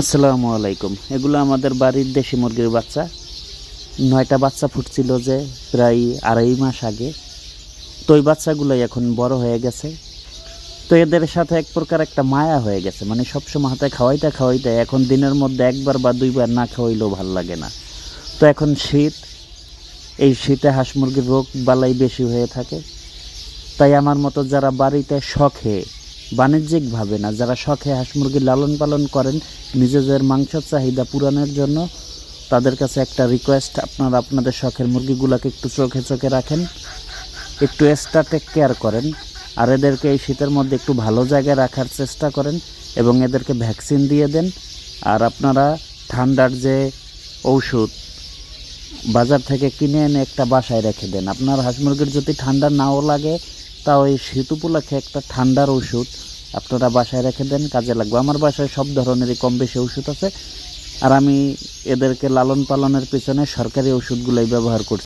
আসসালামু আলাইকুম। এগুলো আমাদের বাড়ির দেশি মুরগির বাচ্চা। নয়টা বাচ্চা ফুটছিল যে প্রায় আড়াই মাস আগে। তো ওই বাচ্চাগুলোই এখন বড় হয়ে গেছে। তো এদের সাথে এক প্রকার একটা মায়া হয়ে গেছে। মানে সবসময় হাতে খাওয়াইতে খাওয়াইতে এখন দিনের মধ্যে একবার বা দুইবার না খাওয়াইলেও ভালো লাগে না। তো এখন শীত, এই শীতে হাঁস মুরগির রোগ বালাই বেশি হয়ে থাকে। তাই আমার মতো যারা বাড়িতে শখে বাণিজ্যিকভাবে না, যারা শখে হাঁস মুরগি লালন পালন করেন, নিজেদের মাংস চাহিদা পূরণের জন্য তাদের কাছে একটা রিকোয়েস্ট আপনারা আপনাদের শখের মুরগিগুলোকে একটু চোখে চোখে রাখেন, একটু এক্সট্রা টেক কেয়ার করেন, আর এদেরকে এই শীতের মধ্যে একটু ভালো জায়গায় রাখার চেষ্টা করেন এবং এদেরকে ভ্যাকসিন দিয়ে দেন। আর আপনারা ঠান্ডার যে ঔষধ বাজার থেকে কিনে এনে একটা বাসায় রেখে দেন। আপনার হাঁস মুরগির যদি ঠান্ডা নাও লাগে তাও এই শীত উপলক্ষে একটা ঠান্ডার ওষুধ আপনারা বাসায় রেখে দেন, কাজে লাগবে। আমার বাসায় সব ধরনেরই কম বেশি ওষুধ আছে। আর আমি এদেরকে লালন পালনের পিছনে সরকারি ওষুধগুলোই ব্যবহার করছি।